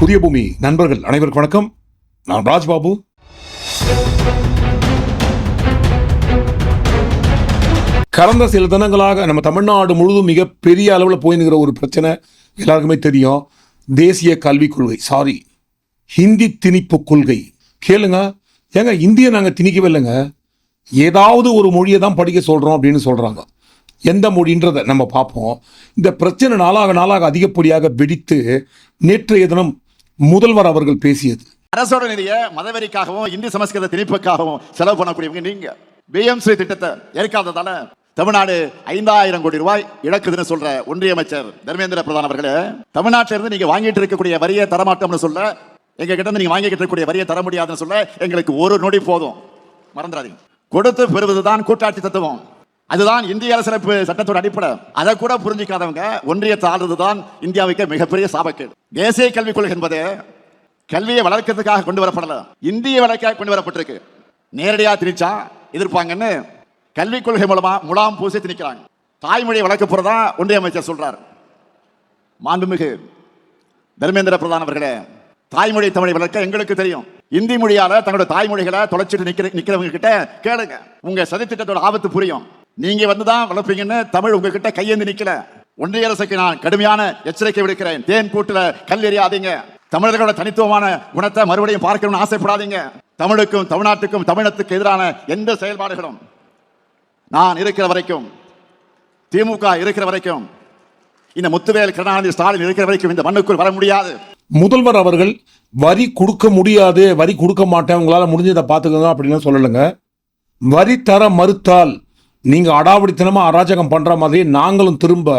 புதிய பூமி. நண்பர்கள் அனைவருக்கும் வணக்கம். நான் ராஜ்பாபு. கடந்த சில தினங்களாக நம்ம தமிழ்நாடு முழுவதும் மிக பெரிய அளவில் போயினுங்கிற ஒரு பிரச்சனை எல்லாருக்குமே தெரியும். தேசிய கல்விக் கொள்கை சாரி ஹிந்தி திணிப்பு கொள்கை. கேளுங்க ஏங்க இந்தியை நாங்கள் திணிக்கவே இல்லைங்க. ஏதாவது ஒரு மொழியை தான் படிக்க சொல்கிறோம் அப்படின்னு சொல்கிறாங்க எந்த மொழின்றதை நம்ம பார்ப்போம். இந்த பிரச்சனை நாளாக நாளாக அதிகப்படியாக வெடித்து நேற்றைய தினம் முதல்வர் அவர்கள் பேசியது. அரசோட நிதியை மதவெறிக்காகவும் இந்தி சமஸ்கிருத திணிப்புக்காகவும் செலவு பண்ணக்கூடியவங்க நீங்க. பிஎம்சி திட்டத்தை ஏற்காததால தமிழ்நாடு ஐந்தாயிரம் கோடி ரூபாய் இழக்குதுன்னு சொல்ற ஒன்றிய அமைச்சர் தர்மேந்திர பிரதான் அவர்களே தமிழ்நாட்டில இருந்து நீங்க வாங்கிட்டு இருக்கக்கூடிய வரியை தரமாட்டோம்னு சொல்ல எங்க கிட்ட இருந்து நீங்க வாங்கிட்டு இருக்கக்கூடிய வரியை தர முடியாதுன்னு சொல்ல எங்களுக்கு ஒரு நொடி போதும். மறந்துடாதீங்க. கொடுத்து பெறுவதுதான் கூட்டாட்சி தத்துவம். அதுதான் இந்திய அரசியலமைப்பு சட்டத்தோட அடிப்படை. அதை கூட புரிஞ்சிக்காதவங்க ஒன்றியத்தை ஆள்றதுதான் இந்தியாவுக்கு மிகப்பெரிய சாபக்கேடு. தேசிய கல்விக் கொள்கை என்பது கல்வியை வளர்க்கிறதுக்காக கொண்டு வரப்படல. இந்திய வளர்க்க கொண்டு வரப்பட்டிருக்கு. நேரடியாக திணிச்சா எதிர்ப்பாங்கன்னு கல்விக் கொள்கை மூலமா முலாம் பூசி திணிக்கிறாங்க. தாய்மொழியை வளர்க்க போறதா ஒன்றிய அமைச்சர் சொல்றார். மாண்புமிகு தர்மேந்திர பிரதான் அவர்களே தாய்மொழி தமிழை வளர்க்க எங்களுக்கு தெரியும். இந்தி மொழியால தங்களோட தாய்மொழிகளை தொலைச்சிட்டு நிக்கிற நிக்கிறவங்க கிட்ட கேளுங்க. உங்க சதித்திட்டத்தோட ஆபத்து புரியும். நீங்க வந்து தான் வளர்ப்பீங்கன்னு தமிழ் உங்ககிட்ட கையேந்து நிக்கல. ஒன்றிய அரசுக்கு நான் கடுமையான எச்சரிக்கை விடுக்கிறேன். தேன் கூட்டுல கல் எறியாதீங்க. தமிழர்களோட தனித்துவமான குணத்தை மறுபடியும் பார்க்கணும்னு ஆசைப்படாதீங்க. தமிழுக்கும் தமிழ்நாட்டுக்கும் தமிழத்துக்கு எதிரான எந்த செயல்பாடுகளும் நான் இருக்கிற வரைக்கும் திமுக இருக்கிற வரைக்கும் இந்த முத்துவேல் கருணாநிதி ஸ்டாலின் இருக்கிற வரைக்கும் இந்த மண்ணுக்குள் வர முடியாது. முதல்வர் அவர்கள் வரி கொடுக்க முடியாது வரி கொடுக்க மாட்டேன் உங்களால் முடிஞ்சதை பார்த்துக்கோங்க அப்படின்னு சொல்லலைங்க. வரி தர மறுத்தால் நீங்கள் அடாவடித்தனமாக அராஜகம் பண்ணுற மாதிரி நாங்களும் திரும்ப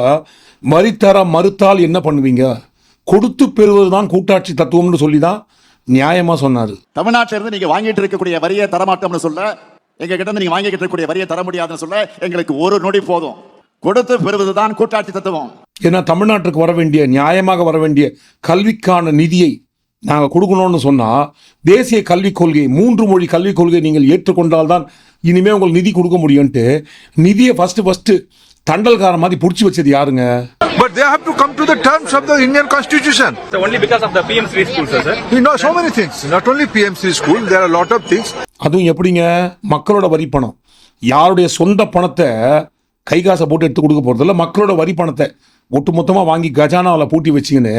வரி தர மறுத்தால் என்ன பண்ணுவீங்க? கொடுத்து பெறுவது தான் கூட்டாட்சி தத்துவம்னு சொல்லி தான் நியாயமாக சொன்னார். தமிழ்நாட்டில இருந்து நீங்க வாங்கிட்டு இருக்கக்கூடிய வரியை தரமாட்டோம்னு சொல்ல எங்க கிட்ட இருந்து நீங்க வாங்கிட்டு இருக்கக்கூடிய வரியை தர முடியாதுன்னு சொல்ல எங்களுக்கு ஒரு நொடி போதும். கொடுத்து பெறுவதுதான் கூட்டாட்சி தத்துவம். ஏன்னா தமிழ்நாட்டுக்கு வர வேண்டிய நியாயமாக வர வேண்டிய கல்விக்கான நிதியை நாங்கள் கொடுக்கணும்னு சொன்னால் தேசிய கல்விக் கொள்கை மூன்று மொழி கல்விக் கொள்கை நீங்கள் ஏற்றுக்கொண்டால் தான் இனிமேல் உங்களுக்கு நிதி கொடுக்க முடியும்ன்ட்டு நிதியை ஃபஸ்ட்டு ஃபஸ்ட்டு தண்டல்கார மாதிரி பிடிச்சி வச்சது யாருங்க But they have to come to the terms of the Indian constitution. So only because of the PM Sri school, sir. You know so many things. Not only PMC school, there are a lot of things. அதுவும் எப்படிங்க மக்களோட வரி பணம் யாருடைய சொந்த பணத்தை கை காசை போட்டு எடுத்து கொடுக்க போகிறதில்ல மக்களோட வரி பணத்தை ஒட்டுமொத்தமாக வாங்கி கஜானாவில் பூட்டி வச்சிங்கன்னு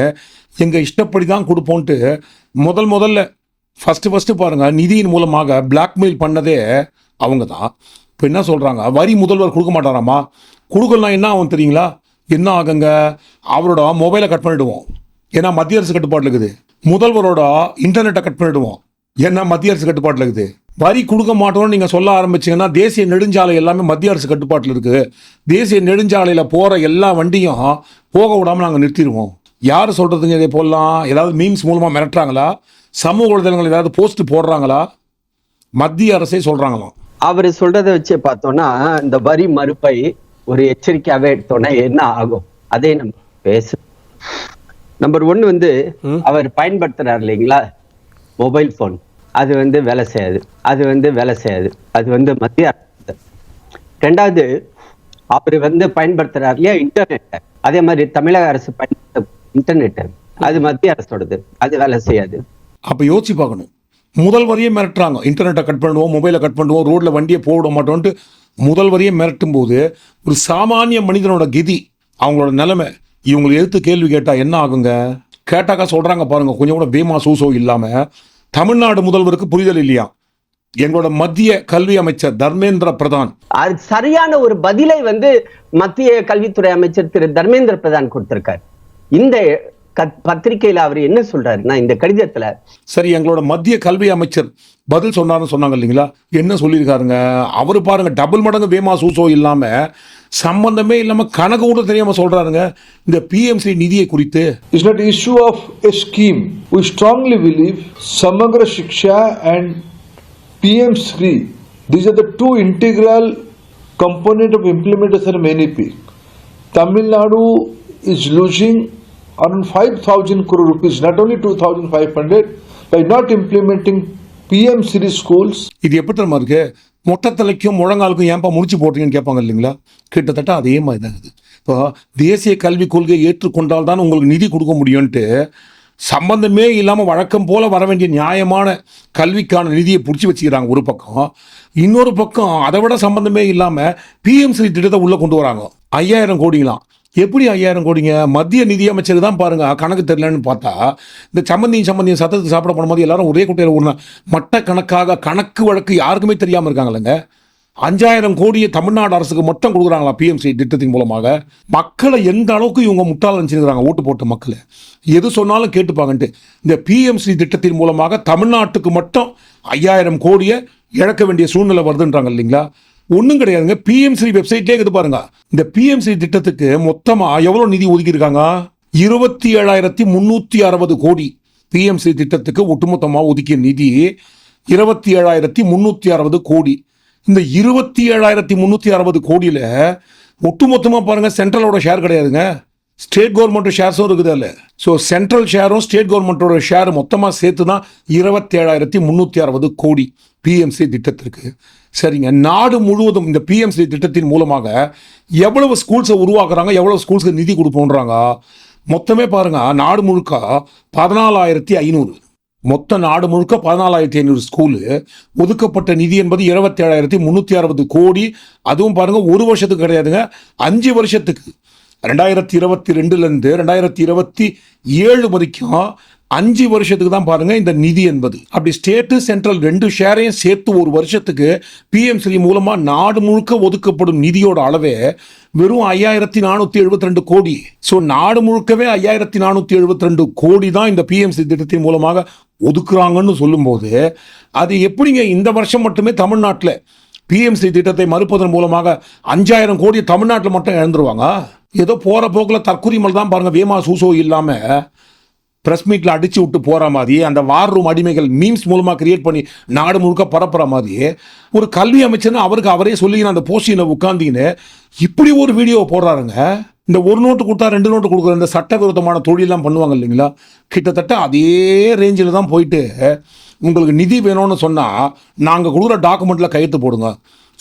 எங்கள் இஷ்டப்படி தான் கொடுப்போன்ட்டு முதல் முதல்ல ஃபஸ்ட்டு ஃபஸ்ட்டு பாருங்கள் நிதியின் மூலமாக பிளாக்மெயில் பண்ணதே அவங்க தான் இப்போ என்ன சொல்கிறாங்க வரி முதல்வர் கொடுக்க மாட்டாராமா? கொடுக்கலாம் என்ன ஆகும் தெரியுங்களா? என்ன ஆகுங்க? அவரோட மொபைலை கட் பண்ணிவிடுவோம் ஏன்னா மத்திய அரசு கட்டுப்பாட்டில் இருக்குது. முதல்வரோட இன்டர்நெட்டை கட் பண்ணிவிடுவோம் ஏன்னா மத்திய அரசு கட்டுப்பாட்டில் இருக்குது. வரி கொடுக்க மாட்டோம்னு நீங்கள் சொல்ல ஆரம்பிச்சீங்கன்னா தேசிய நெடுஞ்சாலை எல்லாமே மத்திய அரசு கட்டுப்பாட்டில் இருக்குது தேசிய நெடுஞ்சாலையில் போகிற எல்லா வண்டியும் போக விடாமல் நாங்கள் நிறுத்திடுவோம். யார் சொல்கிறதுங்க இதே போடலாம்? ஏதாவது மீம்ஸ் மூலமாக மிரட்டுறாங்களா? சமூக வலைதளங்கள் ஏதாவது போஸ்ட் போடுறாங்களா? மத்திய அரசே சொல்கிறாங்களாம் அவர் சொல்றதை வச்சு பார்த்தோம்னா இந்த வரி மறுப்பை ஒரு எச்சரிக்கையாவே எடுத்தோம்னா என்ன ஆகும்? அதே நம்ம பேச நம்பர் ஒன்னு வந்து அவர் பயன்படுத்துறாரு இல்லைங்களா? மொபைல் போன் அது வந்து வேலை செய்யாது. அது வந்து வேலை செய்யாது. அது வந்து மத்திய அரசு. ரெண்டாவது அவர் வந்து பயன்படுத்துறாரு இல்லையா இன்டர்நெட் அதே மாதிரி தமிழக அரசு பயன்படுத்த இன்டர்நெட் அது மத்திய அரசோடது. அது வேலை செய்யாது. அப்போ யோசிச்சு பார்க்கணும். முதல் முதல்வரையே மிரட்டுறாங்க. இன்டர்நெட்டை கட் பண்ணுவோம் மொபைலை கட் பண்ணுவோம் ரோட்டில் வண்டியை போட மாட்டோன்ட்டு முதல் முதல்வரையே மிரட்டும் போது ஒரு சாமானிய மனிதனோட கதி அவங்களோட நிலைமை. இவங்களை எடுத்து கேள்வி கேட்டால் என்ன ஆகுங்க? கேட்டாக்கா சொல்கிறாங்க பாருங்க. கொஞ்சம் கூட பீமா சூசோ இல்லாமல் தமிழ்நாடு முதல்வருக்கு புரிதல் இல்லையா? எங்களோட மத்திய கல்வி அமைச்சர் தர்மேந்திர பிரதான். அது சரியான ஒரு பதிலை வந்து மத்திய கல்வித்துறை அமைச்சர் திரு தர்மேந்திர பிரதான் கொடுத்திருக்காரு. இந்த பத்திரிக்கையில அவர் என்ன சொல்றாருன்னா இந்த கடிதத்துல சரி எங்களோட மத்திய கல்வி அமைச்சர் பதில் சொன்னாருன்னு சொன்னாங்க இல்லைங்களா? என்ன சொல்லியிருக்காருங்க? அவர் பாருங்க டபுள் மடங்கு வேமா சூசோ இல்லாமல் சம்பந்தமே இல்லாமல் கணக்கு கூட தெரியாமல் சொல்கிறாருங்க இந்த பிஎம்சி நிதியை குறித்து It's not issue of a scheme. We strongly believe Samagra Shiksha and PM Sri. These are the two integral component of implementation of NEP. Tamil Nadu is losing around 5,000 crore rupees, not only 2,500, by not implementing PM Sri schools இது எப்படி தெரியுமா இருக்கு மொட்டத்தலைக்கும் முழங்காலுக்கும் ஏன்பா முடிச்சு போட்டீங்கன்னு கேட்பாங்க இல்லைங்களா? கிட்டத்தட்ட அதே மாதிரி தான் இது. இப்போ தேசிய கல்விக் கொள்கையை ஏற்றுக்கொண்டால் தான் உங்களுக்கு நிதி கொடுக்க முடியும்ன்ட்டு சம்பந்தமே இல்லாமல் வழக்கம் போல் வர வேண்டிய நியாயமான கல்விக்கான நிதியை பிடிச்சி வச்சுக்கிறாங்க ஒரு பக்கம். இன்னொரு பக்கம் அதை விட சம்பந்தமே இல்லாமல் பிஎம்சி திட்டத்தை உள்ளே கொண்டு வராங்க. ஐயாயிரம் கோடிங்களாம். எப்படி ஐயாயிரம் கோடிங்க? மத்திய நிதியமைச்சர் தான் பாருங்க. கணக்கு தெரியலன்னு பார்த்தா இந்த சம்மந்தியும் சம்மந்தியும் சத்தத்தை சாப்பிட போகும்போது எல்லாரும் ஒரே குட்டையில் ஒன்று மட்ட கணக்காக கணக்கு வழக்கு யாருக்குமே தெரியாமல் இருக்காங்களேங்க அஞ்சாயிரம் கோடியை தமிழ்நாடு அரசுக்கு மட்டும் கொடுக்குறாங்களா பிஎம்சி திட்டத்தின் மூலமாக? மக்களை எந்த அளவுக்கு இவங்க முட்டாள் நினச்சிருக்கிறாங்க? ஓட்டு போட்ட மக்களை. எது சொன்னாலும் கேட்டுப்பாங்கன்ட்டு. இந்த பிஎம்சி திட்டத்தின் மூலமாக தமிழ்நாட்டுக்கு மட்டும் ஐயாயிரம் கோடியை இழக்க வேண்டிய சூழ்நிலை வருதுன்றாங்க இல்லைங்களா? ஒன்றும் கிடையாதுங்க. பிஎம்சி வெப்சைட்லேயே இருக்குது பாருங்க. இந்த பிஎம்சி திட்டத்துக்கு மொத்தமாக எவ்வளோ நிதி ஒதுக்கியிருக்காங்க? இருபத்தி ஏழாயிரத்தி முந்நூற்றி அறுபது கோடி பிஎம்சி திட்டத்துக்கு ஒட்டுமொத்தமாக ஒதுக்கிய நிதி இருபத்தி ஏழாயிரத்தி முந்நூற்றி அறுபது கோடி. இந்த இருபத்தி ஏழாயிரத்தி முந்நூற்றி அறுபது கோடியில் ஒட்டுமொத்தமாக பாருங்கள் சென்ட்ரலோட ஷேர் கிடையாதுங்க. ஸ்டேட் கவர்மெண்ட் ஷேர்ஸும் இருக்குது அதில். ஸோ சென்ட்ரல் ஷேரும் ஸ்டேட் கவர்மெண்ட்டோட ஷேர் மொத்தமாக சேர்த்து தான் இருபத்தேழாயிரத்தி முந்நூற்றி அறுபது கோடி பிஎம்சி திட்டத்திற்கு. சரிங்க. நாடு முழுவதும் இந்த பிஎம்சி திட்டத்தின் மூலமாக எவ்வளவு ஸ்கூல்ஸை உருவாக்குறாங்க எவ்வளவு ஸ்கூல்ஸ்க்கு நிதி கொடுப்போன்றாங்க? மொத்தமே பாருங்க. நாடு முழுக்க பதினாலாயிரத்தி ஐநூறு. மொத்த நாடு முழுக்க பதினாலாயிரத்தி ஐநூறு ஸ்கூலு ஒதுக்கப்பட்ட நிதி என்பது இருபத்தேழாயிரத்தி முந்நூற்றி அறுபது கோடி. அதுவும் பாருங்க ஒரு வருஷத்துக்கு கிடையாதுங்க அஞ்சு வருஷத்துக்கு. ரெண்டாயிரத்தி இருபத்தி ரெண்டுலேருந்து ரெண்டாயிரத்தி இருபத்தி ஏழு வரைக்கும் அஞ்சு வருஷத்துக்கு தான் பாருங்க இந்த நிதி என்பது. அப்படி ஸ்டேட்டு சென்ட்ரல் ரெண்டு ஷேரையும் சேர்த்து ஒரு வருஷத்துக்கு பிஎம்சி மூலமா நாடு முழுக்க ஒதுக்கப்படும் நிதியோட அளவே வெறும் ஐயாயிரத்தி நானூற்றி எழுபத்தி ரெண்டு கோடி. ஸோ நாடு முழுக்கவே ஐயாயிரத்தி நானூற்றி எழுபத்தி ரெண்டு கோடி தான் இந்த பிஎம்சி திட்டத்தின் மூலமாக ஒதுக்குறாங்கன்னு சொல்லும்போது அது எப்படிங்க இந்த வருஷம் மட்டுமே தமிழ்நாட்டில் பிஎம்சி திட்டத்தை மறுப்பதன் மூலமாக அஞ்சாயிரம் கோடி தமிழ்நாட்டில் மட்டும் இழந்துருவாங்க? ஏதோ போகிற போக்கில் தற்குறிமல் தான் பாருங்கள் வேமா சூசோ இல்லாமல் ப்ரெஸ் மீட்டில் அடித்து விட்டு போகிற மாதிரி அந்த வார் ரூம் அடிமைகள் மீம்ஸ் மூலமாக கிரியேட் பண்ணி நாடு முழுக்க பரப்புகிற மாதிரி ஒரு கல்வி அமைச்சர்னு அவருக்கு அவரே சொல்லிக்கின அந்த போஸ்டிங்கில் உட்காந்தின்னு இப்படி ஒரு வீடியோ போடுறாருங்க. இந்த ஒரு நோட்டு கொடுத்தா ரெண்டு நோட்டு கொடுக்குற இந்த சட்டவிரோதமான தொழிலெலாம் பண்ணுவாங்க இல்லைங்களா? கிட்டத்தட்ட அதே ரேஞ்சில் தான் போயிட்டு உங்களுக்கு நிதி வேணும்னு சொன்னால் நாங்கள் கொடுக்குற டாக்குமெண்ட்டில் கையெழுத்து போடுங்க.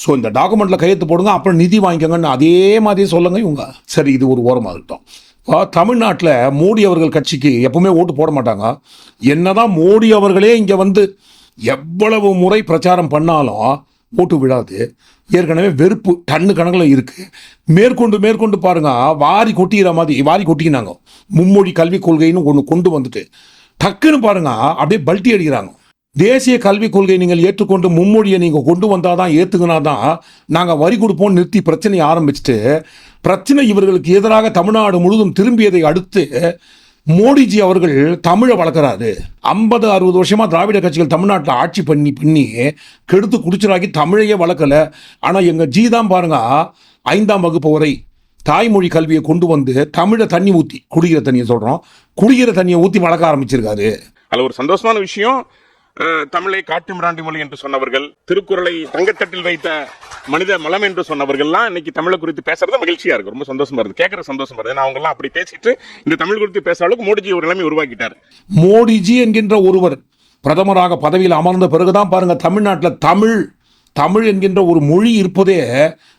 ஸோ இந்த டாக்குமெண்ட்டில் கையெழுத்து போடுங்க அப்புறம் நிதி வாங்கிக்கோங்கன்னு அதே மாதிரியே சொல்லுங்க இவங்க. சரி இது ஒரு ஓரமாக இருக்கட்டும். இப்போ தமிழ்நாட்டில் மோடி அவர்கள் கட்சிக்கு எப்பவுமே ஓட்டு போட மாட்டாங்க. என்னதான் மோடி அவர்களே இங்கே வந்து எவ்வளவு முறை பிரச்சாரம் பண்ணாலும் ஓட்டு விழாது. ஏற்கனவே வெறுப்பு டன்னு கணக்கில் இருக்குது மேற்கொண்டு மேற்கொண்டு பாருங்க வாரி கொட்டிக்கிற மாதிரி வாரி கொட்டிக்கினாங்க. மும்மொழி கல்விக் கொள்கைன்னு ஒன்று கொண்டு வந்துட்டு. டக்குன்னு பாருங்க அப்படியே பல்ட்டி அடிக்கிறாங்க. தேசிய கல்விக் கொள்கை நீங்கள் ஏற்றுக்கொண்டு மும்மொழியை நீங்கள் கொண்டு வந்தால் தான் ஏற்றுக்கினா தான் நாங்கள் வரி கொடுப்போம் நிறுத்தி பிரச்சனையை ஆரம்பிச்சுட்டு பிரச்சனை இவர்களுக்கு எதிராக தமிழ்நாடு முழுவதும் திரும்பியதை அடுத்து மோடிஜி அவர்கள் தமிழை வளர்க்குறாரு. ஐம்பது அறுபது வருஷமா திராவிட கட்சிகள் தமிழ்நாட்டில் ஆட்சி பண்ணி பண்ணி கெடுத்து குடிச்சராக்கி தமிழையே வளர்க்கல. ஆனால் எங்கள் ஜி தான் பாருங்க ஐந்தாம் வகுப்பு வரை தாய்மொழி கல்வியை கொண்டு வந்து தமிழை தண்ணி ஊற்றி குடிக்கிற தண்ணியை சொல்கிறோம் குடிக்கிற தண்ணியை ஊற்றி வளர்க்க ஆரம்பிச்சிருக்காரு. அதில் ஒரு சந்தோஷமான விஷயம் தமிழை காட்டு மிராண்டி மொழி என்று சொன்னவர்கள் திருக்குறளை தங்கத்தட்டில் வைத்த மனித மலம் என்று சொன்னவர்கள்லாம் இன்னைக்கு தமிழை குறித்து பேசுறது மகிழ்ச்சியா இருக்கு. ரொம்ப சந்தோஷமா இருக்கு. கேட்கற சந்தோஷமா இருக்கு. அவங்க எல்லாம் அப்படி பேசிட்டு இந்த தமிழ் குறித்து பேசுற அளவுக்கு மோடிஜி ஒரு நிலைமை உருவாக்கிட்டார். மோடிஜி என்கின்ற ஒருவர் பிரதமராக பதவியில் அமர்ந்த பிறகுதான் பாருங்க தமிழ்நாட்டில் தமிழ் தமிழ் என்கின்ற ஒரு மொழி இருப்பதே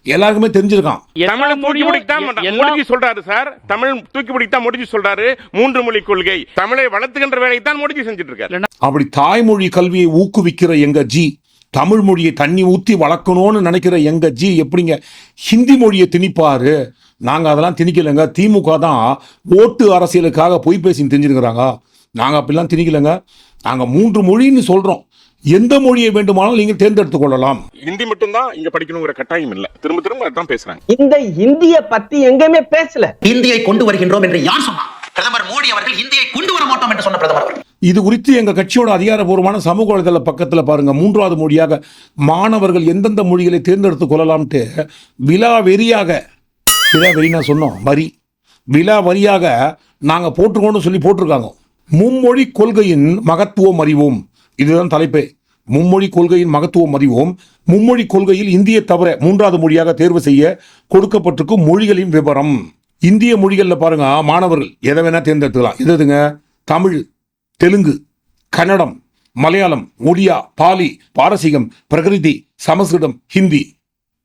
எல்லாருக்குமே தெரிஞ்சிருக்கான் தமிழை தூக்கி பிடித்தான் மோடிஜி சொல்றாரு சார். தமிழ் தூக்கி பிடித்தான் மோடிஜி சொல்றாரு. மூன்று மொழி கொள்கை. தமிழை வளர்த்துகின்ற வேலையை தான் மோடிஜி செஞ்சுட்டு இருக்காரு அப்படி தாய்மொழி கல்வியை ஊக்குவிக்கிற எங்க ஜி தமிழ் மொழியை தண்ணி ஊற்றி வளர்க்கணும்னு நினைக்கிற எங்க ஜி எப்படிங்க ஹிந்தி மொழியை திணிப்பாரு? நாங்க அதெல்லாம் திணிக்கலைங்க. திமுக தான் ஓட்டு அரசியலுக்காக பொய் பேசி திணிச்சிருக்கிறாங்க நாங்க அப்படிலாம் திணிக்கலைங்க. நாங்க மூன்று மொழின்னு சொல்றோம். எந்த மொழியை வேண்டுமானாலும் நீங்கள் தேர்ந்தெடுத்துக் கொள்ளலாம். ஹிந்தி மட்டும்தான் இங்க படிக்கணுங்கிற கட்டாயம் இல்ல. திரும்ப திரும்ப அதான் பேசுறாங்க. இந்த இந்திய பத்தி எங்கேயுமே பேசல. இந்தியை கொண்டு வருகின்றோம் என்று யார் சொன்னார் பிரதமர் மோடி அவர்கள் இந்தியை கொண்டு வர மாட்டோம் என்று சொன்ன பிரதமர் அவர்கள். இது குறித்து எங்க கட்சியோட அதிகாரப்பூர்வமான சமூக வலைதள பக்கத்துல பாருங்க மூன்றாவது மொழியாக மாணவர்கள் எந்தெந்த மொழிகளை தேர்ந்தெடுத்துக் கொள்ளலாம்ட்டு விழா வெறியாக விழா வெறினா சொன்னோம் வரி. விழா வரியாக நாங்க போட்டுருக்கோம்னு சொல்லி போட்டிருக்காங்க. மும்மொழி கொள்கையின் மகத்துவம் அறிவோம். இதுதான் தலைப்பு. மும்மொழி கொள்கையின் மகத்துவம் அறிவோம். மும்மொழி கொள்கையில் இந்திய தவிர மூன்றாவது மொழியாக தேர்வு செய்ய கொடுக்கப்பட்டிருக்கும் மொழிகளின் விவரம். இந்திய மொழிகளில் பாருங்க மாணவர்கள் எதை வேணா தேர்ந்தெடுத்துக்கலாம். எதுங்க? தமிழ் தெலுங்கு கன்னடம் மலையாளம் ஒடியா பாலி பாரசீகம் பிரகிருதி சமஸ்கிருதம் ஹிந்தி.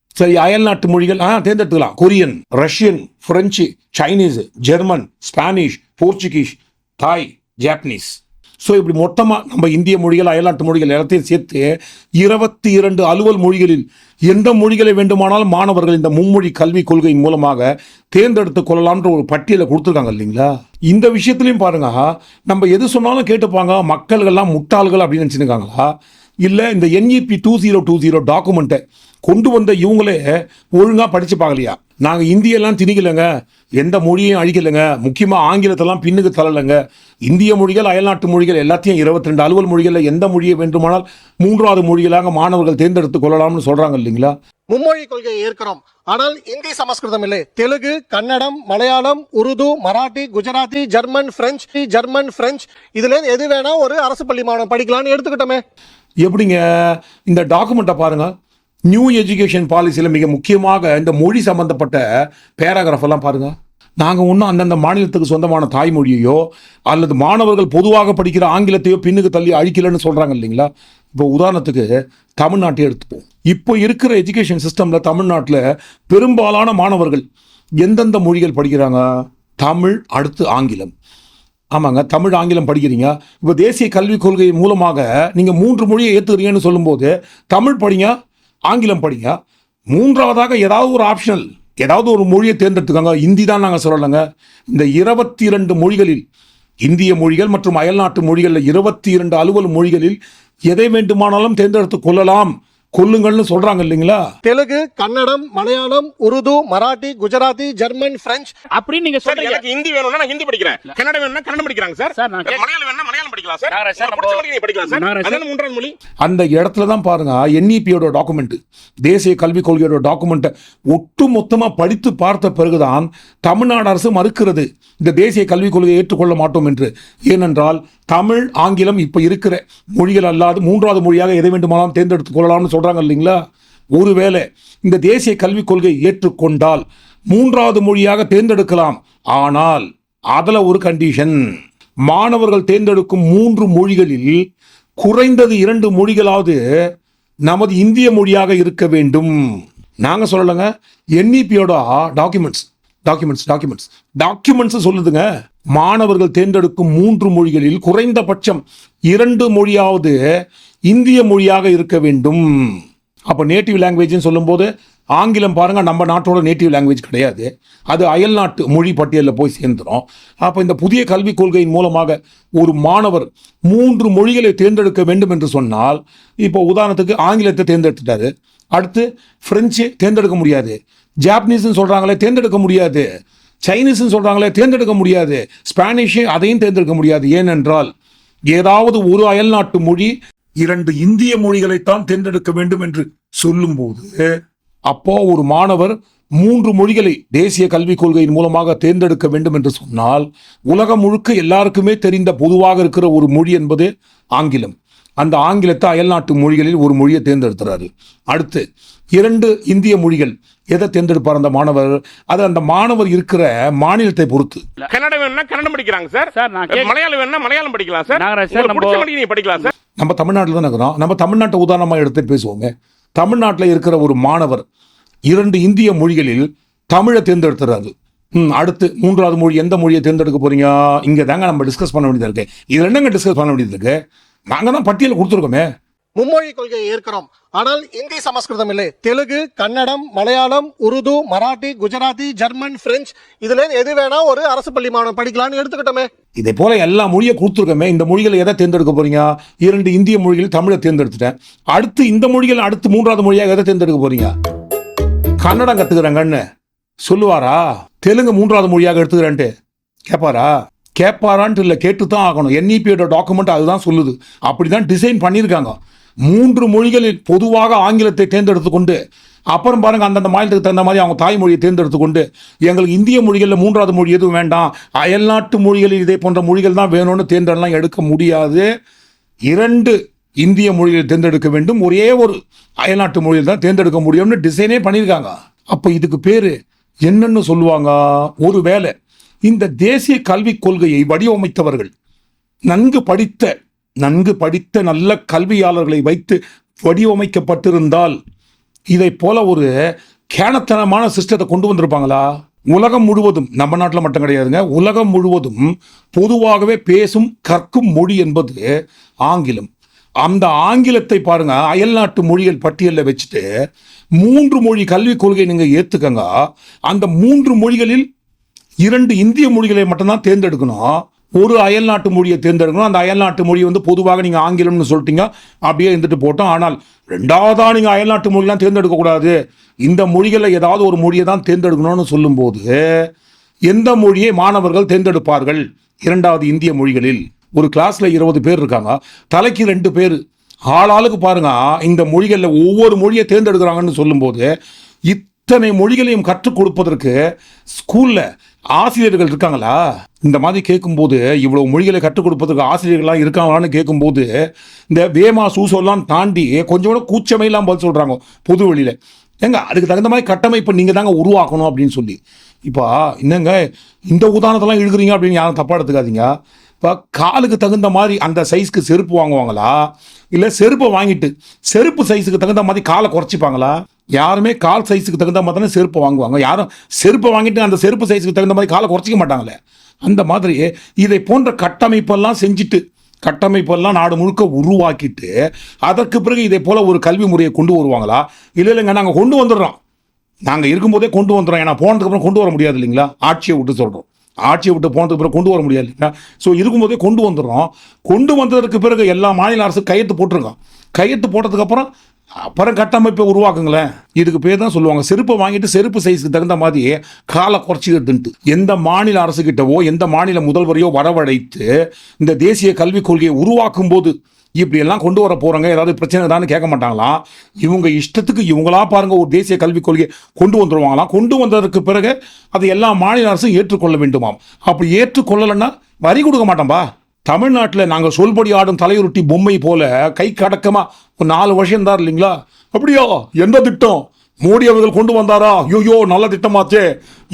சரி அயல்நாட்டு மொழிகள் ஆ தேர்ந்தெடுத்துக்கலாம். Korean Russian French Chinese German Spanish Portuguese Thai Japanese. So இப்படி மொத்தமாக நம்ம இந்திய மொழிகள் அயல்நாட்டு மொழிகள் எல்லாத்தையும் சேர்த்து இருபத்தி இரண்டு அலுவல் மொழிகளில் எந்த மொழிகளை வேண்டுமானாலும் மாணவர்கள் இந்த மும்மொழி கல்விக் கொள்கையின் மூலமாக தேர்ந்தெடுத்து கொள்ளலாம்ன்ற ஒரு பட்டியலை கொடுத்துருக்காங்க இல்லைங்களா? இந்த விஷயத்துலையும் பாருங்க நம்ம எது சொன்னாலும் கேட்டுப்பாங்க மக்கள்கள்லாம் முட்டாள்கள் அப்படின்னு நினச்சிருக்காங்களா? இல்லை இந்த NEP two zero two zero டாக்குமெண்ட்டை கொண்டு வந்த இவங்களே ஒழுங்காக படித்து பார்க்கலையா? நாங்கள் இந்தியெல்லாம் திணிக்கலைங்க எந்த மொழியையும் அழிக்கலைங்க முக்கியமாக ஆங்கிலத்தெல்லாம் பின்னுக்கு தள்ளலைங்க இந்திய மொழிகள் அயல்நாட்டு மொழிகள் எல்லாத்தையும் இருபத்தி ரெண்டு அலுவல் மொழிகளில் எந்த மொழியை வேண்டுமானால் மூன்றாவது மொழிகளாக மாணவர்கள் தேர்ந்தெடுத்து கொள்ளலாம்னு சொல்கிறாங்க இல்லைங்களா? மும்மொழி கொள்கையை ஏற்கிறோம். ஆனால் இந்தி சமஸ்கிருதம் இல்லை. Telugu Kannada Malayalam Urdu Marathi Gujarati German French German French. இதுல எது வேணா ஒரு அரசு பள்ளி மாணவன் படிக்கலாம்னு எடுத்துக்கிட்டோமே. எப்படிங்க? இந்த டாக்குமெண்ட்டை பாருங்க. நியூ எஜுகேஷன் பாலிசியில் மிக முக்கியமாக இந்த மொழி சம்பந்தப்பட்ட பேராகிராஃப் எல்லாம் பாருங்க. நாங்கள் ஒன்றும் அந்தந்த மாநிலத்துக்கு சொந்தமான தாய்மொழியையோ அல்லது மாணவர்கள் பொதுவாக படிக்கிற ஆங்கிலத்தையோ பின்னுக்கு தள்ளி அழிக்கலன்னு சொல்கிறாங்க இல்லைங்களா? இப்போ உதாரணத்துக்கு தமிழ்நாட்டை எடுத்துப்போம். இப்போ இருக்கிற எஜுகேஷன் சிஸ்டமில் தமிழ்நாட்டில் பெரும்பாலான மாணவர்கள் எந்தெந்த மொழிகள் படிக்கிறாங்க? தமிழ் அடுத்து ஆங்கிலம். ஆமாங்க தமிழ் ஆங்கிலம் படிக்கிறீங்க. இப்போ தேசிய கல்விக் கொள்கை மூலமாக நீங்கள் மூன்று மொழியை ஏற்றுக்கிறீங்கன்னு சொல்லும்போது தமிழ் படிங்க ஆங்கிலம் படிங்க. மூன்றாவதாக ஏதாவது ஒரு ஆப்ஷனல் ஏதாவது ஒரு மொழியை தேர்ந்தெடுத்துக்கோங்க. இந்தி தான் நாங்கள் சொல்லலைங்க. இந்த இருபத்தி இரண்டு மொழிகளில் இந்திய மொழிகள் மற்றும் அயல்நாட்டு மொழிகளில் இருபத்தி இரண்டு அலுவல் மொழிகளில் எதை வேண்டுமானாலும் தேர்ந்தெடுத்து கொள்ளலாம். கொள்ளுங்கள்னு சொல்கிறாங்க இல்லைங்களா? Telugu Kannada Malayalam Urdu Marathi Gujarati German French. அப்படின்னு நீங்க சார் சொல்றீங்க. எனக்கு ஹிந்தி வேணும்னா நான் ஹிந்தி படிக்கிறேன். கன்னடம் வேணும்னா கன்னடம் படிக்கிறாங்க சார். சார், நான் மலையாளம் வேணும்னா மலையாளம் படிக்கலாம் சார். நாகராஜ் சார், பிடிச்ச மொழி நீங்க படிக்கலாம் சார். நாகராஜ் சார். அதான மூன்றாவது மொழி? அந்த இடத்துல தான் பாருங்க என்இபியோட டாக்குமெண்ட் தேசிய கல்விக் கொள்கையோட டாக்குமெண்ட்டை ஒட்டு மொத்தமாக படித்து பார்த்த பிறகுதான் தமிழ்நாடு அரசு மறுக்கிறது. இந்த தேசிய கல்விக் கொள்கையை ஏற்றுக்கொள்ள மாட்டோம் என்று. ஏனென்றால் தமிழ் ஆங்கிலம் இப்போ இருக்கிற மொழிகள் அல்லாது மூன்றாவது மொழியாக எதை வேண்டுமானாலும் தேர்ந்தெடுத்துக் கொள்ளலாம்னு சொல்கிறாங்க இல்லைங்களா? ஒருவேளை இந்த தேசிய கல்விக் கொள்கை ஏற்றுக்கொண்டால் மூன்றாவது மொழியாக தேர்ந்தெடுக்கலாம். ஆனால் அதில் ஒரு கண்டிஷன் மாணவர்கள் தேர்ந்தெடுக்கும் மூன்று மொழிகளில் குறைந்தது இரண்டு மொழிகளாவது நமது இந்திய மொழியாக இருக்க வேண்டும். நாங்கள் சொல்லலைங்க என்இபியோட டாக்குமெண்ட்ஸ் டாக்குமெண்ட்ஸ் டாக்குமெண்ட்ஸ் டாக்குமெண்ட்ஸ் சொல்லுதுங்க. மாணவர்கள் தேர்ந்தெடுக்கும் மூன்று மொழிகளில் குறைந்தபட்சம் இரண்டு மொழியாவது இந்திய மொழியாக இருக்க வேண்டும். அப்போ நேட்டிவ் லாங்குவேஜ்னு சொல்லும்போது ஆங்கிலம் பாருங்கள் நம்ம நாட்டோட நேட்டிவ் லாங்குவேஜ் கிடையாது. அது அயல்நாட்டு மொழி பட்டியலில் போய் சேர்ந்துடும் அப்போ இந்த புதிய கல்விக் கொள்கையின் மூலமாக ஒரு மாணவர் மூன்று மொழிகளை தேர்ந்தெடுக்க வேண்டும் என்று சொன்னால் இப்போ உதாரணத்துக்கு ஆங்கிலத்தை தேர்ந்தெடுத்துட்டாரு. அடுத்து ஃப்ரெஞ்சு தேர்ந்தெடுக்க முடியாது. ஜாப்பனீஸ்னு சொல்றாங்களே தேர்ந்தெடுக்க முடியாது. சைனீஸ்னு சொல்றாங்களே தேர்ந்தெடுக்க முடியாது. ஸ்பானிஷ் அதையும் தேர்ந்தெடுக்க முடியாது. ஏனென்றால் ஏதாவது ஒரு அயல்நாட்டு மொழி இரண்டு இந்திய மொழிகளைத்தான் தேர்ந்தெடுக்க வேண்டும் என்று சொல்லும்போது அப்போ ஒரு மாணவர் மூன்று மொழிகளை தேசிய கல்விக் கொள்கையின் மூலமாக தேர்ந்தெடுக்க வேண்டும் என்று சொன்னால் உலகம் முழுக்க எல்லாருக்குமே தெரிந்த பொதுவாக இருக்கிற ஒரு மொழி என்பது ஆங்கிலம். அந்த ஆங்கிலத்தை அயல்நாட்டு மொழிகளில் ஒரு மொழியை தேர்ந்தெடுத்துறாரு. அடுத்து இரண்டு இந்திய மொழிகள் எதை தேர்ந்தெடுப்பார் அந்த மாணவர்? அது அந்த மாணவர் இருக்கிற மாநிலத்தை பொறுத்து. கன்னடம் வேணும்னா கன்னடம் படிக்கிறாங்க சார். மலையாளம் வேணும்னா மலையாளம் படிக்கலாம் சார். நீங்க படிக்கலாம் சார். நம்ம தமிழ்நாட்டில் தான் இருக்கிறோம். நம்ம தமிழ்நாட்டை உதாரணமாக எடுத்து பேசுவோங்க. தமிழ்நாட்டில் இருக்கிற ஒரு மாணவர் இரண்டு இந்திய மொழிகளில் தமிழை தேர்ந்தெடுத்துறாரு. ம் அடுத்து மூன்றாவது மொழி எந்த மொழியை தேர்ந்தெடுக்க போறீங்க? இங்கே தாங்க நம்ம டிஸ்கஸ் பண்ண வேண்டியது இருக்கு. இது என்னங்க டிஸ்கஸ் பண்ண வேண்டியது இருக்கு? நாங்கள் தான் பட்டியல் கொடுத்துருக்கோமே. மும்மொழி கொள்கையை ஏற்கிறோம். ஆனால் இந்தி சமஸ்கிருதம் இல்லை. தெலுங்கு கன்னடம் மலையாளம் உருது மராட்டி குஜராத்தி ஜெர்மன் பிரெஞ்சு இதுல எது வேணா ஒரு அரசு பள்ளி மாணவன் படிக்கலாம்னு எடுத்துக்கிட்டோமே. இதே போல எல்லா மொழியை கொடுத்துருக்கோமே. இந்த மொழிகளை எதை தேர்ந்தெடுக்க போறீங்க? இரண்டு இந்திய மொழிகள் தமிழை தேர்ந்தெடுத்துட்டேன். அடுத்து இந்த மொழிகள் அடுத்து மூன்றாவது மொழியாக எதை தேர்ந்தெடுக்க போறீங்க? கன்னடம் கத்துக்கிறேங்கன்னு சொல்லுவாரா? தெலுங்கு மூன்றாவது மொழியாக எடுத்துக்கிறேன்ட்டு. கேட்பாரா கேட்பாரான்ட்டு இல்லை கேட்டு தான் ஆகணும் என்இபியோட டாக்குமெண்ட் அதுதான் சொல்லுது. அப்படி தான் டிசைன் பண்ணியிருக்காங்க. மூன்று மொழிகளில் பொதுவாக ஆங்கிலத்தை தேர்ந்தெடுத்து கொண்டு அப்புறம் பாருங்க அந்தந்த மாநிலத்துக்கு தகுந்த மாதிரி அவங்க தாய்மொழியை தேர்ந்தெடுத்து கொண்டு எங்களுக்கு இந்திய மொழிகளில் மூன்றாவது மொழி எதுவும் வேண்டாம். அயல்நாட்டு மொழிகளில் இதே போன்ற மொழிகள் தான் வேணும்னு தேர்ந்தெல்லாம் எடுக்க முடியாது. இரண்டு இந்திய மொழியில் தேர்ந்தெடுக்க வேண்டும். ஒரே ஒரு அயல்நாட்டு மொழியில் தான் தேர்ந்தெடுக்க முடியும்னு டிசைனே பண்ணியிருக்காங்க. அப்போ இதுக்கு பேர் என்னன்னு சொல்லுவாங்க? ஒரு வேளை இந்த தேசிய கல்விக் கொள்கையை வடிவமைத்தவர்கள் நன்கு படித்த நன்கு படித்த நல்ல கல்வியாளர்களை வைத்து வடிவமைக்கப்பட்டிருந்தால் இதை போல ஒரு கேனத்தனமான சிஸ்டத்தை கொண்டு வந்திருப்பாங்களா? உலகம் முழுவதும் நம்ம நாட்டில் மட்டும் கிடையாதுங்க உலகம் முழுவதும் பொதுவாகவே பேசும் கற்கும் மொழி என்பது ஆங்கிலம். அந்த ஆங்கிலத்தை பாருங்க அயல்நாட்டு மொழிகள் பட்டியலில் வச்சுட்டு மூன்று மொழி கல்விக் கொள்கை நீங்கள் ஏற்றுக்கங்க அந்த மூன்று மொழிகளில் இரண்டு இந்திய மொழிகளை மட்டும்தான் தேர்ந்தெடுக்கணும். ஒரு அயல்நாட்டு மொழியை தேர்ந்தெடுக்கணும். அந்த அயல்நாட்டு மொழி வந்து பொதுவாக நீங்கள் ஆங்கிலம்னு சொல்லிட்டீங்க. அப்படியே இருந்துட்டு போட்டோம். ஆனால் ரெண்டாவதாக நீங்கள் அயல்நாட்டு மொழிலாம் தேர்ந்தெடுக்கக்கூடாது. இந்த மொழிகளில் ஏதாவது ஒரு மொழியை தான் தேர்ந்தெடுக்கணும்னு சொல்லும்போது எந்த மொழியை மாணவர்கள் தேர்ந்தெடுப்பார்கள்? இரண்டாவது இந்திய மொழிகளில். ஒரு கிளாஸில் இருபது பேர் இருக்காங்க. தலைக்கு ரெண்டு பேர். ஆளாளுக்கு பாருங்க. இந்த மொழிகளில் ஒவ்வொரு மொழியை தேர்ந்தெடுக்கிறாங்கன்னு சொல்லும்போது இத்தனை மொழிகளையும் கற்றுக் கொடுப்பதற்கு ஸ்கூலில் ஆசிரியர்கள் இருக்காங்களா? இந்த மாதிரி கேட்கும்போது இவ்வளோ மொழிகளை கற்றுக் கொடுப்பதற்கு ஆசிரியர்கள்லாம் இருக்காங்களான்னு கேட்கும்போது இந்த வேமா சூசோல்லாம் தாண்டி கொஞ்சம் கூட கூச்சமே பதில் சொல்கிறாங்க பொது வழியில் ஏங்க அதுக்கு தகுந்த மாதிரி கட்டமைப்பு நீங்கள் தாங்க உருவாக்கணும் அப்படின்னு சொல்லி. இப்போ என்னங்க இந்த உதாரணத்தெல்லாம் இழுக்கிறீங்க அப்படின்னு யாரும் தப்பாக எடுத்துக்காதீங்க. இப்போ காலுக்கு தகுந்த மாதிரி அந்த சைஸ்க்கு செருப்பு வாங்குவாங்களா? இல்லை செருப்பை வாங்கிட்டு செருப்பு சைஸுக்கு தகுந்த மாதிரி காலை குறைச்சிப்பாங்களா? யாருமே கால் சைஸுக்கு தகுந்த மாதிரி தானே செருப்பை வாங்குவாங்க. யாரும் செருப்பை வாங்கிட்டு அந்த செருப்பு சைஸுக்கு தகுந்த மாதிரி காலை குறைச்சிக்க மாட்டாங்களே. அந்த மாதிரி இதை போன்ற கட்டமைப்பெல்லாம் செஞ்சுட்டு கட்டமைப்பெல்லாம் நாடு முழுக்க உருவாக்கிட்டு அதற்கு பிறகு இதே போல் ஒரு கல்வி முறையை கொண்டு வருவாங்களா? இல்லை இல்லைங்க நாங்கள் கொண்டு வந்துடுறோம். நாங்கள் இருக்கும்போதே கொண்டு வந்துடுறோம். ஏன்னா போனதுக்கு அப்புறம் கொண்டு வர முடியாது இல்லைங்களா? ஆட்சியை விட்டு சொல்கிறோம் ஆட்சியை விட்டு போனதுக்கு பிறகு கொண்டு வர முடியாது இல்லைங்களா? ஸோ இருக்கும்போதே கொண்டு வந்துடுறோம். கொண்டு வந்ததற்கு பிறகு எல்லா மாநில அரசு கையெழுத்து போட்டிருக்கோம் கையெழுத்து போட்டதுக்கப்புறம் அப்புறம் கட்டமைப்பை உருவாக்குங்களேன். இதுக்கு பேர் தான் சொல்லுவாங்க. செருப்பை வாங்கிட்டு செருப்பு சைஸ்க்கு தகுந்த மாதிரி காலை குறைச்சிக்கிறதுன்ட்டு எந்த மாநில அரசுகிட்டவோ எந்த மாநில முதல்வரையோ வரவழைத்து இந்த தேசிய கல்விக் கொள்கையை உருவாக்கும் போது இப்படியெல்லாம் கொண்டு வர போகிறாங்க ஏதாவது பிரச்சனை தானே கேட்க மாட்டாங்களாம் இவங்க இஷ்டத்துக்கு இவங்களா பாருங்கள் ஒரு தேசிய கல்விக் கொள்கையை கொண்டு வந்துருவாங்களாம் கொண்டு வந்ததற்கு பிறகு அதை எல்லா மாநில அரசும் ஏற்றுக்கொள்ள வேண்டுமாம். அப்படி ஏற்றுக்கொள்ளலைன்னா வரி கொடுக்க மாட்டோம்பா? தமிழ்நாட்டில் நாங்கள் சொல்படி ஆடும் தலையுருட்டி பொம்மை போல கை கடக்கமாக ஒரு நாலு வருஷம் தான் இல்லைங்களா? அப்படியா? எந்த திட்டம்? மோடி அவர்கள் கொண்டு வந்தாரா? ஐயோ நல்ல திட்டமாச்சே.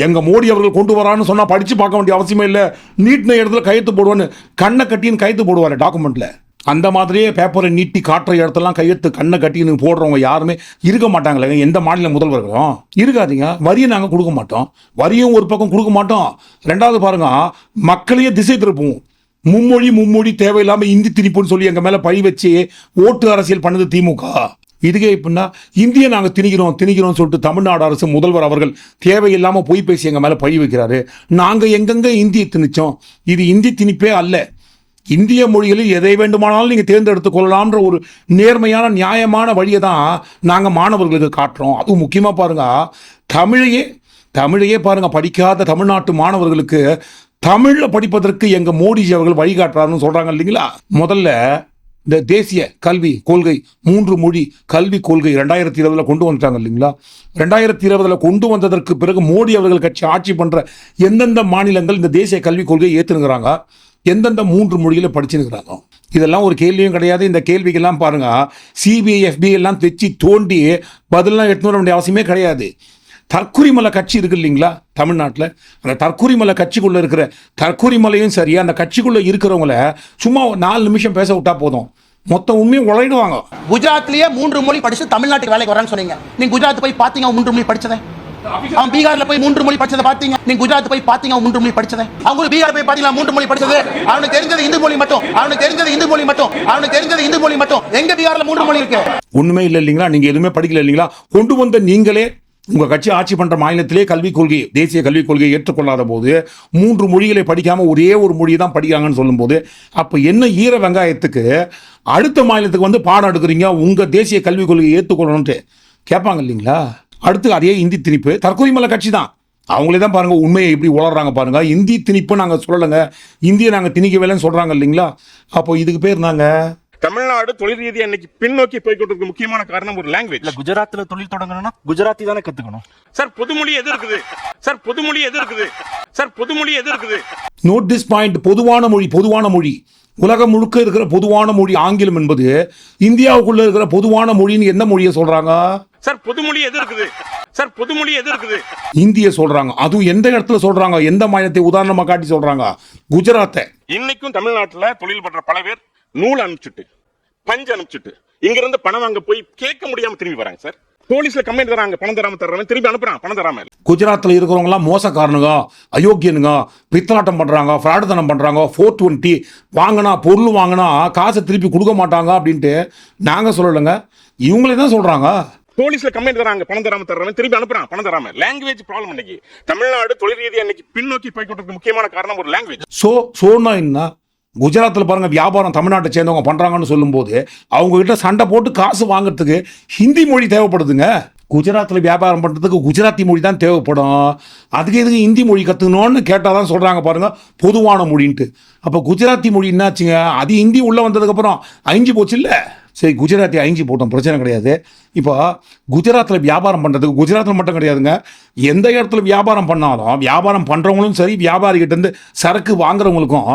எங்கள் மோடி அவர்கள் கொண்டு வரான்னு சொன்னால் படித்து பார்க்க வேண்டிய அவசியமே இல்லை. நீட்டின இடத்துல கையெழுத்து போடுவான்னு கண்ணை கட்டின்னு கையெழுத்து போடுவார் டாக்குமெண்ட்டில் அந்த மாதிரியே பேப்பரை நீட்டி காட்டுற இடத்தெல்லாம் கையெழுத்து கண்ணை கட்டின்னு போடுறவங்க யாருமே இருக்க மாட்டாங்களே. எந்த மாநில முதல்வர்களும்? இருக்காதீங்க. வரியை நாங்கள் கொடுக்க மாட்டோம். வரியும் ஒரு பக்கம் கொடுக்க மாட்டோம். ரெண்டாவது பாருங்க மக்களையே திசை திருப்புவோம். மும்மொழி மும்மொழி தேவையில்லாமல் இந்தி திணிப்புன்னு சொல்லி எங்க மேலே பழி வச்சு ஓட்டு அரசியல் பண்ணது திமுக. இதுக்கே எப்படின்னா இந்தியை நாங்கள் திணிக்கிறோம் திணிக்கிறோம் சொல்லிட்டு தமிழ்நாடு அரசு முதல்வர் அவர்கள் தேவையில்லாமல் பொய் பேசி எங்கள் மேலே பழி வைக்கிறாரு. நாங்கள் எங்கெங்கே இந்தியை திணிச்சோம்? இது இந்தி திணிப்பே அல்ல. இந்திய மொழிகளில் எதை வேண்டுமானாலும் நீங்கள் தேர்ந்தெடுத்துக் கொள்ளலாம்ன்ற ஒரு நேர்மையான நியாயமான வழியை தான் நாங்கள் மாணவர்களுக்கு காட்டுறோம். அதுவும் முக்கியமாக பாருங்க தமிழையே தமிழையே பாருங்க படிக்காத தமிழ்நாட்டு மாணவர்களுக்கு தமிழில் படிப்பதற்கு எங்கள் மோடிஜி அவர்கள் வழிகாட்டுறாருன்னு சொல்கிறாங்க இல்லைங்களா? முதல்ல இந்த தேசிய கல்வி கொள்கை மூன்று மொழி கல்வி கொள்கை ரெண்டாயிரத்தி இருபதில் கொண்டு வந்துட்டாங்க இல்லைங்களா? ரெண்டாயிரத்தி இருபதில் கொண்டு வந்ததற்கு பிறகு மோடி அவர்கள் கட்சி ஆட்சி பண்ணுற எந்தெந்த மாநிலங்கள் இந்த தேசிய கல்விக் கொள்கையை ஏத்துனுங்கிறாங்க? எந்தெந்த மூன்று மொழியில் படிச்சுனுங்கிறாங்க? இதெல்லாம் ஒரு கேள்வியும் கிடையாது. இந்த கேள்விக்கெல்லாம் பாருங்கள் சிபிஐ எஃபிஐ எல்லாம் தைச்சி தோண்டி பதிலெலாம் எடுத்துன்னு வர வேண்டிய அவசியமே கிடையாது. தற்குறிமலை கட்சி இருக்கு இல்லைங்களா? தமிழ்நாட்டில். அந்த தற்குறிமலை கட்சிக்குள்ள இருக்கிற தற்குறிமலையும் சரி அந்த கட்சிக்குள்ள இருக்கிறவங்கள சும்மா ஒரு நாலு நிமிஷம் பேச விட்டா போதும். மொத்த உண்மையும் உழைடுவாங்க குஜராத்லயே மூன்று மொழி படிச்சு தமிழ்நாட்டுக்கு வேலைக்கு வரான்னு சொன்னீங்க. நீங்க குஜராத் போய் பாத்தீங்க மூன்று மொழி படிச்சதை? அவன் பீகார்ல போய் மூன்று மொழி படிச்சதை பாத்தீங்க? நீங்க குஜராத் போய் பாத்தீங்க மூன்று மொழி படிச்சதை? அவங்க பீகார் போய் பாத்தீங்களா மூன்று மொழி படிச்சது? அவனுக்கு தெரிஞ்சது இந்து மொழி மட்டும். அவனுக்கு தெரிஞ்சது இந்து மொழி மட்டும். அவனுக்கு தெரிஞ்சது இந்து மொழி மட்டும். எங்க பீகார்ல மூன்று மொழி இருக்கு? ஒண்ணுமே இல்லை இல்லைங்களா? நீங்க எதுவுமே படிக்கல இல்லைங்களா? கொண்டு வந்த நீங்களே உங்கள் கட்சி ஆட்சி பண்ணுற மாநிலத்திலே கல்விக் கொள்கை தேசிய கல்விக் கொள்கையை ஏற்றுக்கொள்ளாத போது மூன்று மொழிகளை படிக்காமல் ஒரே ஒரு மொழியை தான் படிக்கிறாங்கன்னு சொல்லும்போது அப்போ என்ன ஈர வெங்காயத்துக்கு அடுத்த மாநிலத்துக்கு வந்து பாடம் எடுக்கிறீங்க உங்கள் தேசிய கல்விக் கொள்கையை ஏற்றுக்கொள்ளணும்ட்டு? கேட்பாங்க இல்லைங்களா? அடுத்து அதே இந்தி திணிப்பு தற்கொலைமலை கட்சி தான். அவங்களே தான் பாருங்கள் உண்மையை எப்படி உளறாங்க பாருங்கள் இந்தி திணிப்பு நாங்கள் சொல்லலைங்க இந்தியை நாங்கள் திணிக்கவேலைன்னு சொல்கிறாங்க இல்லைங்களா? அப்போ இதுக்கு பேர் நாங்கள் தமிழ்நாடு தொழில் ரீதியா இன்னைக்கு பின்னோக்கி போய்கிட்டு முக்கியமான காரணம் ஒரு லாங்குவேஜ் இல்ல குஜராத்ல தொழில் தொடங்கணும்னா குஜராத்தி தானே கத்துக்கணும். சார் பொதுமொழி எது இருக்குது? சார் பொதுமொழி எது இருக்குது? சார் பொதுமொழி எது இருக்குது? நோட் திஸ் பாயிண்ட் பொதுவான மொழி பொதுவான மொழி. உலகம் முழுக்க இருக்கிற பொதுவான மொழி ஆங்கிலம் என்பது இந்தியாவுக்குள்ள இருக்கிற பொதுவான மொழின்னு எந்த மொழியை சொல்றாங்க? சார் பொதுமொழி எது இருக்குது? சார் பொதுமொழி எது இருக்குது? இந்திய சொல்றாங்க. அதுவும் எந்த இடத்துல சொல்றாங்க? எந்த மாநிலத்தை உதாரணமா காட்டி சொல்றாங்க? குஜராத்தை. இன்னைக்கும் தமிழ்நாட்டுல தொழில் பண்ற பல பேர் நூல் அனுப்பிச்சுட்டு பஞ்சு அனுப்பிச்சுட்டு இங்க இருந்து பணம் வாங்க போய் கேட்க முடியாம திரும்பி வராங்க சார். போலீஸ்ல கம்ப்ளைண்ட் தராங்க பணம் தராம தர்றவன் திருப்பி அனுப்புறான் பணம் தராம. குஜராத்தில் இருக்கிறவங்களாம் மோசக்காரனுங்க அயோக்கியனுங்க பித்தலாட்டம் பண்ணுறாங்க ஃப்ராடுத்தனம் பண்ணுறாங்க ஃபோர் டுவெண்ட்டி வாங்கினா பொருள் வாங்கினா காசை திருப்பி கொடுக்க மாட்டாங்க அப்படின்ட்டு நாங்கள் சொல்லலைங்க. இவங்களே தான் சொல்கிறாங்க போலீஸ்ல கம்ப்ளைண்ட் தராங்க பணம் தராம தர்றவன் திருப்பி அனுப்புறான் பணம் தராம. லாங்குவேஜ் ப்ராப்ளம் இன்னைக்கு. தமிழ்நாடு தொழில் ரீதியா இன்னைக்கு பின்னோக்கி போய்கிட்டு முக்கியமான காரணம் ஒரு லாங்குவேஜ் ஸோ சோனா என்ன? குஜராத்தில் பாருங்கள் வியாபாரம் தமிழ்நாட்டை சேர்ந்தவங்க பண்ணுறாங்கன்னு சொல்லும்போது அவங்கக்கிட்ட சண்டை போட்டு காசு வாங்குறதுக்கு ஹிந்தி மொழி தேவைப்படுதுங்க. குஜராத்தில் வியாபாரம் பண்ணுறதுக்கு குஜராத்தி மொழி தான் தேவைப்படும். அதுக்கு எதுக்கு ஹிந்தி மொழி கற்றுக்கணும்னு கேட்டால் தான் சொல்கிறாங்க பாருங்கள் பொதுவான மொழின்ட்டு. அப்போ குஜராத்தி மொழி என்னாச்சுங்க? அது ஹிந்தி உள்ளே வந்ததுக்கப்புறம் அழிஞ்சு போச்சு இல்லை சரி குஜராத்தி அழிஞ்சு போட்டோம் பிரச்சனை கிடையாது. இப்போ குஜராத்தில் வியாபாரம் பண்ணுறதுக்கு குஜராத்தில் மட்டும் கிடையாதுங்க. எந்த இடத்துல வியாபாரம் பண்ணாலும் வியாபாரம் பண்ணுறவங்களும் சரி வியாபாரிகிட்டேருந்து சரக்கு வாங்குறவங்களுக்கும்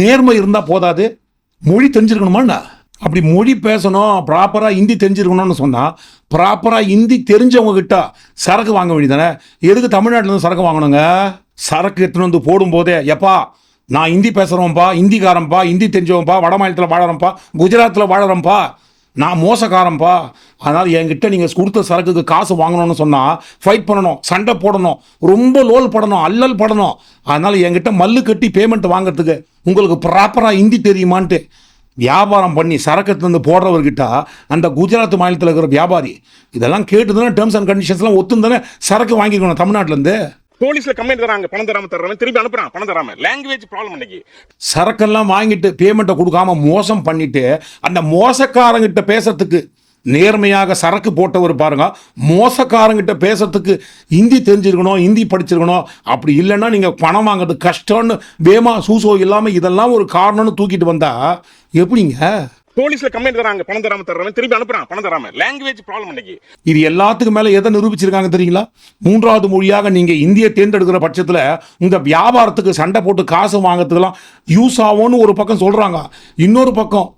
நேர்மை இருந்தால் போதாது. மொழி தெரிஞ்சிருக்கணுமா என்ன? அப்படி மொழி பேசணும் ப்ராப்பராக ஹிந்தி தெரிஞ்சிருக்கணும்னு சொன்னால் ப்ராப்பராக ஹிந்தி தெரிஞ்சவங்க கிட்ட சரக்கு வாங்க வேண்டியதானே எதுக்கு தமிழ்நாட்டில் இருந்து சரக்கு வாங்கணுங்க? சரக்கு எடுத்துன்னு வந்து போடும்போதே எப்பா நான் ஹிந்தி பேசுகிறவன்ப்பா ஹிந்திக்காரன்ப்பா ஹிந்தி தெரிஞ்சவன்ப்பா வட மாநிலத்தில் வாழறேன்ப்பா குஜராத்தில் வாழறோம்ப்பா நான் மோசக்காரன்ப்பா அதனால் என்கிட்ட நீங்கள் கொடுத்த சரக்குக்கு காசு வாங்கணும்னு சொன்னால் ஃபைட் பண்ணணும் சண்டை போடணும் ரொம்ப லோல் படணும் அல்லல் படணும். அதனால் என்கிட்ட மல்லு கட்டி பேமெண்ட் வாங்குறதுக்கு உங்களுக்கு ப்ராப்பராக ஹிந்தி தெரியுமான்ட்டு வியாபாரம் பண்ணி சரக்கு வந்து போடுறவர்கிட்ட அந்த குஜராத் மாநிலத்தில் இருக்கிற வியாபாரி இதெல்லாம் கேட்டு தானே டேர்ம்ஸ் அண்ட் கண்டிஷன்ஸ்லாம் ஒத்துன்னு தானே சரக்கு வாங்கிக்கணும் தமிழ்நாட்டிலேருந்து போலீஸ்ல கம்ப்ளைண்ட் தராங்க பணம் தராம தர்றவன் திருப்பி அனுப்புறான் பணம் தராம. லாங்குவேஜ் ப்ராப்ளம் இன்னைக்கு சரக்கெல்லாம் வாங்கிட்டு பேமெண்ட்டை கொடுக்காம மோசம் பண்ணிட்டு அந்த மோசக்காரங்கிட்ட பேசுறதுக்கு நேர்மையாக சரக்கு போட்டவர் பாருங்க. மோசக்காரங்கிட்ட பேசுறதுக்கு ஹிந்தி தெரிஞ்சிருக்கணும் ஹிந்தி படிச்சிருக்கணும். அப்படி இல்லைன்னா நீங்கள் பணம் வாங்குறது கஷ்டம்னு வேமா சூசோ இல்லாமல் இதெல்லாம் ஒரு காரணம்னு தூக்கிட்டு வந்தா எப்படிங்க? போலீஸ்ல கம்ப்ளைண்ட் தராங்க பணம் தராம தர்றவன். திருப்பி அனுப்புறான் பணம் தராம. லாங்குவேஜ் ப்ராப்ளம் இன்னைக்கு இது எல்லாத்துக்கும் மேலே எதை நிரூபிச்சிருக்காங்க தெரியுங்களா? மூன்றாவது மொழியாக நீங்கள் இந்தியை தேர்ந்தெடுக்கிற பட்சத்தில் உங்கள் வியாபாரத்துக்கு சண்டை போட்டு காசு வாங்குறதுக்கெல்லாம் யூஸ் ஆகும்னு ஒரு பக்கம் சொல்கிறாங்க இன்னொரு பக்கம்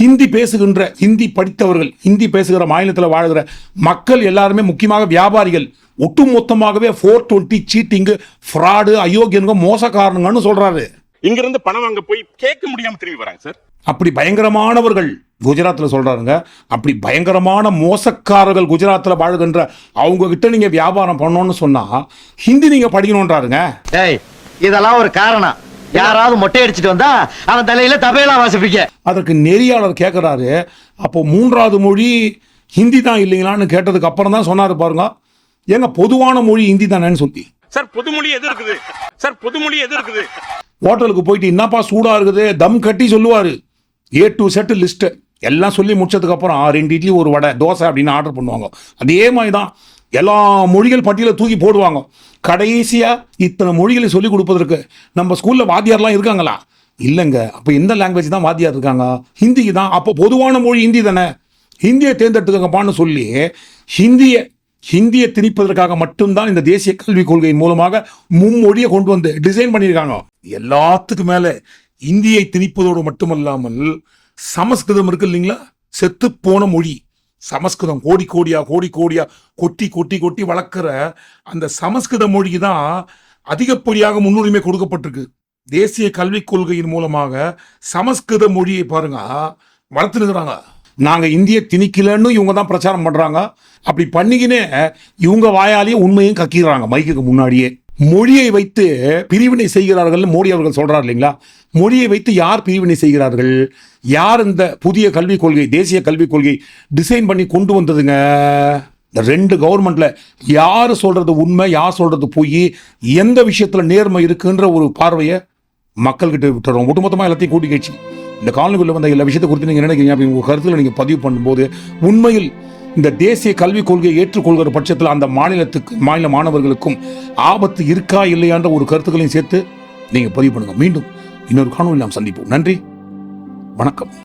ஹிந்தி பேசுகின்ற ஹிந்தி படித்தவர்கள் ஹிந்தி பேசுகிற மாநிலத்தில் வாழ்கிற மக்கள் எல்லாருமே முக்கியமாக வியாபாரிகள். ஒட்டுமொத்தமாகவே ஃபோர் டுவெண்ட்டி சீட்டிங்கு ஃப்ராடு அயோக்கியனுங்க மோசக்காரனுங்கன்னு சொல்கிறாரு இங்க இருந்து பணம் வாங்க போய் கேட்க முடியாம திரும்பி வராங்க சார். அப்படி பயங்கரமானவர்கள் குஜராத்தில் சொல்றாருங்க. அப்படி பயங்கரமான மோசக்காரர்கள் குஜராத்தில் வாழ்கின்ற அவங்க கிட்ட நீங்க வியாபாரம் பண்ணணும்னு சொன்னா ஹிந்தி நீங்க படிக்கணும்ன்றாருங்க. டேய் இதெல்லாம் ஒரு காரணம். யாராவது மொட்டை அடிச்சிட்டு வந்தா அவன் தலையில தபையெல்லாம் வாசிப்பீங்க அதற்கு நெறியாளர் கேட்குறாரு அப்போ மூன்றாவது மொழி ஹிந்தி தான் இல்லைங்களான்னு கேட்டதுக்கு அப்புறம் தான் சொன்னாரு பாருங்க. ஏங்க பொதுவான மொழி ஹிந்தி தானேன்னு சொல்லி. சார் பொதுமொழி எது இருக்குது? சார் பொதுமொழி எது இருக்குது? ஹோட்டலுக்கு போயிட்டு என்னப்பா சூடா இருக்குது? தம் கட்டி சொல்லுவாரு. ஏ டு செட் லிஸ்ட்டு எல்லாம் சொல்லி முடிச்சதுக்கப்புறம் ரெண்டு இட்லி ஒரு வடை தோசை அப்படின்னு ஆர்டர் பண்ணுவாங்க. அதே மாதிரி தான் எல்லா மொழிகள் பட்டியலை தூக்கி போடுவாங்க. கடைசியாக இத்தனை மொழிகளை சொல்லி கொடுப்பதற்கு நம்ம ஸ்கூலில் வாத்தியார்லாம் இருக்காங்களா? இல்லைங்க. அப்போ எந்த லாங்குவேஜ் தான் வாத்தியார் இருக்காங்க? ஹிந்திக்கு தான். அப்போ பொதுவான மொழி ஹிந்தி தானே? ஹிந்தியை தேர்ந்தெடுத்துக்கப்பான்னு சொல்லி ஹிந்தியை ஹிந்தியை திணிப்பதற்காக மட்டும்தான் இந்த தேசிய கல்விக் கொள்கையின் மூலமாக மும்மொழியை கொண்டு வந்து டிசைன் பண்ணியிருக்காங்க. எல்லாத்துக்கும் மேலே இந்தியை திணிப்பதோடு மட்டுமல்லாமல் சமஸ்கிருதம் இருக்கு இல்லைங்களா? செத்து போன மொழி. சமஸ்கிருதம். கோடி கோடியா கோடி கோடியா கொட்டி கொட்டி கொட்டி வளர்க்குற அந்த சமஸ்கிருத மொழிக்கு தான் அதிகப்படியாக முன்னுரிமை கொடுக்கப்பட்டிருக்கு. தேசிய கல்விக் கொள்கையின் மூலமாக சமஸ்கிருத மொழியை பாருங்க. வளர்த்துனுக்குறாங்க நாங்க இந்திய திணிக்கலன்னு இவங்க தான் பிரச்சாரம் பண்றாங்க. அப்படி பண்ணிக்கினே இவங்க வாயாலேயே உண்மையும் கக்கிடுறாங்க. மைக்குக்கு முன்னாடியே. மொழியை வைத்து பிரிவினை செய்கிறார்கள் மோடி அவர்கள் சொல்றார் இல்லைங்களா? மொழியை வைத்து யார் பிரிவினை செய்கிறார்கள்? யார் இந்த புதிய கல்விக் கொள்கை தேசிய கல்விக் கொள்கை டிசைன் பண்ணி கொண்டு வந்ததுங்க? இந்த ரெண்டு கவர்மெண்ட்டில் யார் சொல்கிறது உண்மை யார் சொல்கிறது போய் எந்த விஷயத்தில் நேர்மை இருக்குன்ற ஒரு பார்வையை மக்கள்கிட்ட விட்டுறோம். ஒட்டுமொத்தமாக எல்லாத்தையும் கூட்டி கழிச்சு. இந்த காலனிக்குள்ளே வந்த எல்லா விஷயத்தை குறித்து நீங்கள் நினைக்கிறீங்க அப்படின்னு உங்கள் கருத்தில் நீங்கள் பதிவு பண்ணும்போது உண்மையில் இந்த தேசிய கல்விக் கொள்கையை ஏற்றுக்கொள்கிற பட்சத்தில் அந்த மாநிலத்துக்கு மாநில மாணவர்களுக்கும் ஆபத்து இருக்கா இல்லையான்ற ஒரு கருத்துக்களையும் சேர்த்து நீங்கள் பதிவு பண்ணுங்கள் மீண்டும் இன்னொரு காணொலி நாம் சந்திப்போம். நன்றி. வணக்கம்.